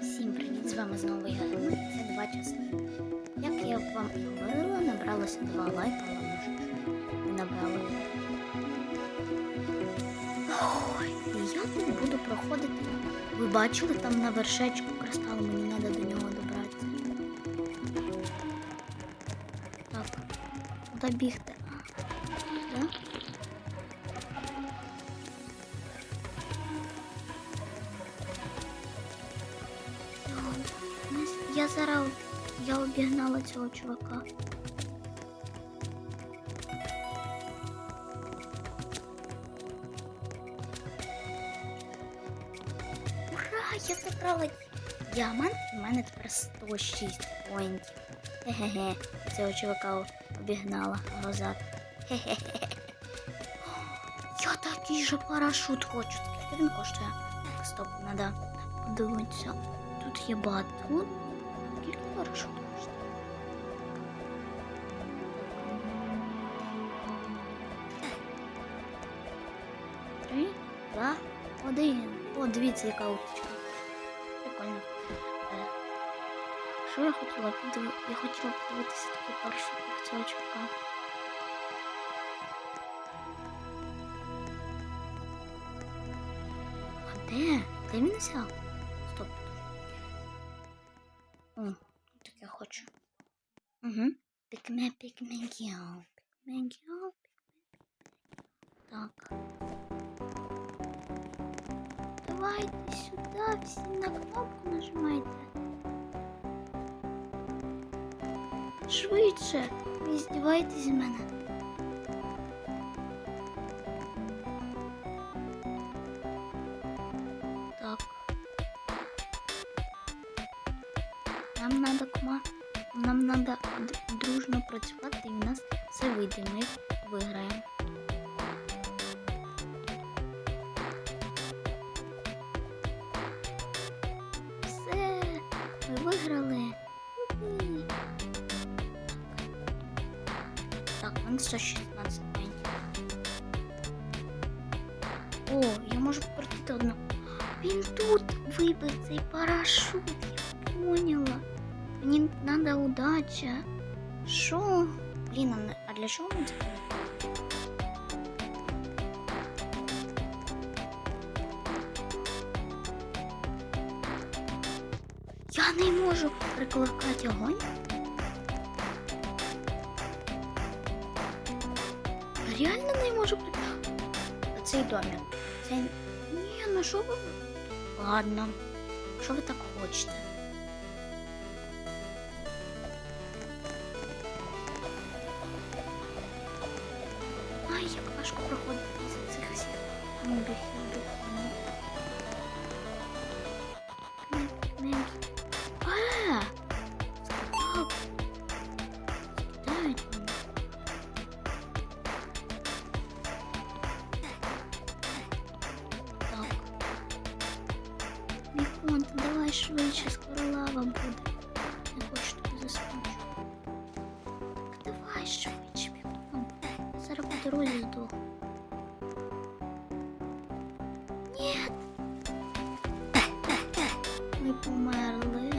Всім привіт! З вами знову я Герман. Це два часи. Як я вам і говорила, набралося два лайка, але може не набрало. Ой, я тут буду проходити. Ви бачили там на вершечку кристал, мені треба до нього добратися. Так, куди? А, обігнала цього чувака. Ура! Я забрала діамант, і в мене тепер 106 поінтів. Хе-хе-хе. Цього чувака обігнала назад. Хе-хе-хе. Я такий же парашут хочу. Скільки він коштує? Так, стоп, надо подивитися. Тут є батон. Скільки парашут коштує? Три, два, один. О, дивіться, яка уточка. Прикольно. Е, Що я хотіла? Я хотіла подивитися такий парашут, як цього. А де? Де він взяв? Угу. Пікме, пікме, гіо. Так. Давайте сюди, всі на кнопку нажимайте. Швидше. Ви здіваєтесь з мене. Так. Нам надо кума. Нам д- дружно працювати і в нас все вийде. Ми виграємо. Все, ми виграли. Так, в мене 116 поінтів. О, я можу покрутити одну. Він тут вибив цей парашут. Я поняла. Мені треба удача. Що? Блін, а для мені це? Я не можу прикликати огонь. Реально не можу прикликати. Цей домик. Це... Ні, ну що ви? Ладно. Що ви так хочете? Давай швидше, скоро лава буде. Не хочу тобі заскочу. Так давай швидше, Міхон. Я зараз по дорозі здохну. Ні. Ми померли.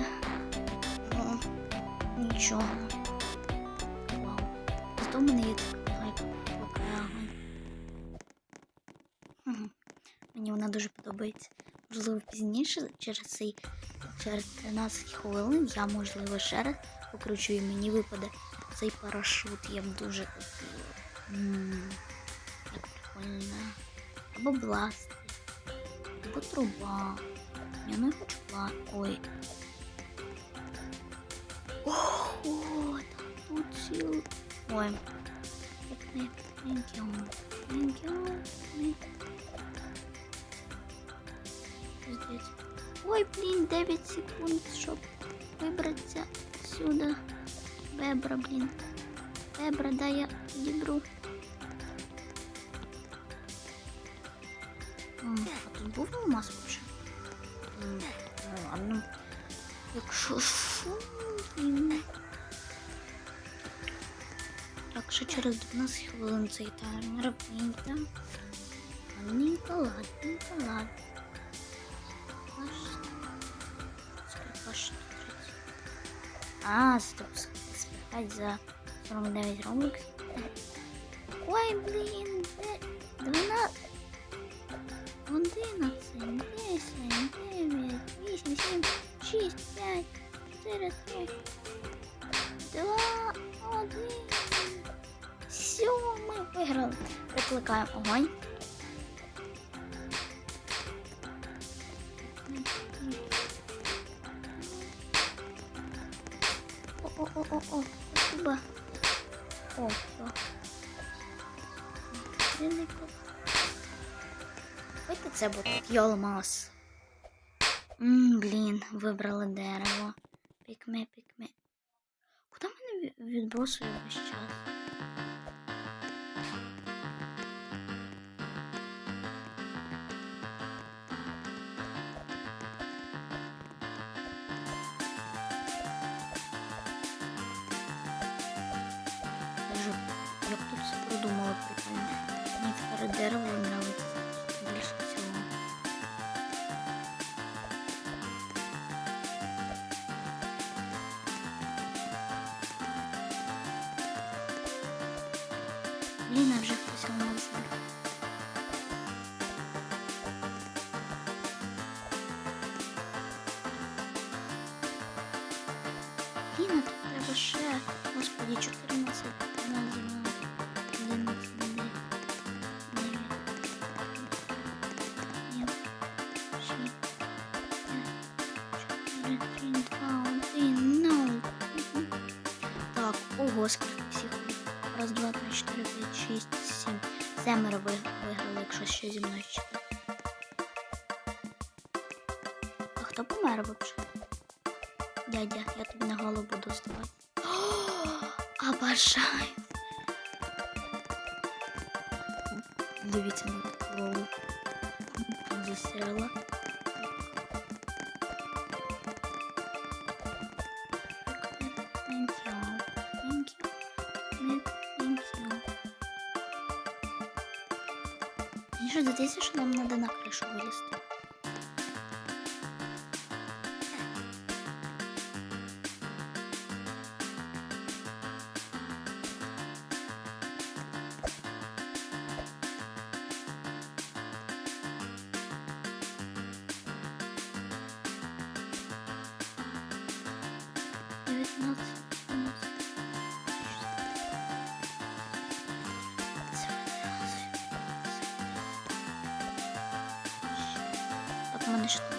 Ну, нічого. Вау. Зато мене є така океану. Мені вона дуже подобається. Можливо, пізніше, через цей через 13 хвилин, я, можливо, ще раз покручу і мені випаде цей парашут. Я б дуже хотіла. Прикольно. Або бластер. Або труба. Я не хочу пла. Ой. О, о, там тут сіл. Ой. Як не Медіум. Медіум. Пиздец. Ой, блін, 9 секунд, щоб вибратися сюди. Бебра, блін. Бебра, дай я дібру. А тут був алмаз вже? Ну ладно. Якщо що, блін. Так, ще через 12 хвилин цей таймер вийде. Ладненько, ладненько, ладно. А, стоп, спитать за 49 робокс. Ой, блін, де? 12. 11, 10, 9, 8, 7, 6, 5, 4, 3, 2, 1. Все, ми виграли. Викликаємо огонь. Спасибо. О. Велико. Давайте це буде Йолмас. Ммм, блін, вибрали дерево. Пікме, пікме. Куди мене ві- відбросує весь час? Блін, а вже хтось у нас збив. Блін, а тут треба ще, господи, 14, 12, 11, 9, 6, 7. Семеро виграли, якщо ще зі мною читати. А хто помер вообще? Дядя, я тобі на голову буду ставати. Обожаю! Дивіться на голову. Застряла. Що здається, нам надо на крышу вилізти.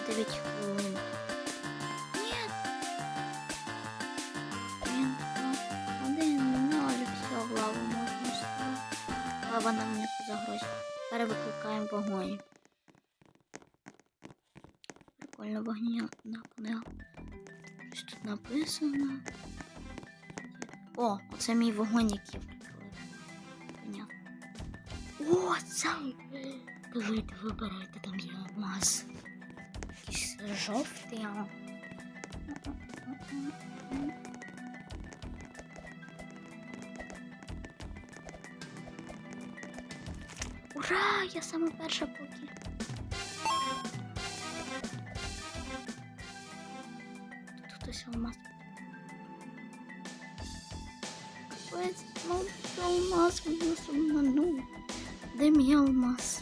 9 хвилин. Ні. Один, ноль, все, в лаву можна ставити. Лава нам не загрозить. Перевикликаємо вогонь. Прикольно вогня на книга. Щось тут написано. О, оце мій вогонь, який. Понятно. О, це. Давайте вибирайте, там є алмаз. Жовтий. Ура! Я саме перша поки. Тут хтось алмаз. Капець, ну алмаз нас обманув. Де мій алмаз?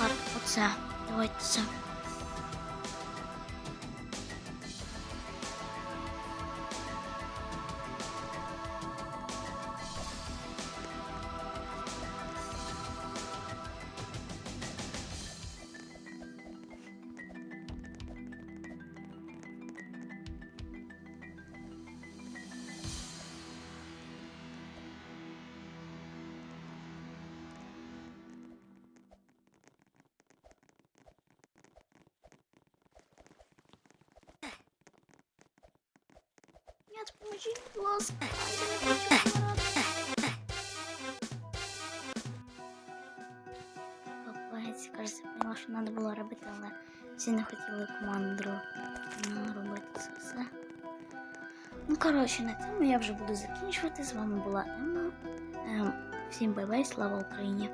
Ну, карт, оце. Давайте це. Ребят, поможіть, будь ласка. Я не хочу помирати. Капець, кажеться, поняла, що треба було робити, але всі не хотіли команду робити. Ну, коротше, на цьому я вже буду закінчувати. З вами була Емма. Ем, всім бай-бай, слава Україні!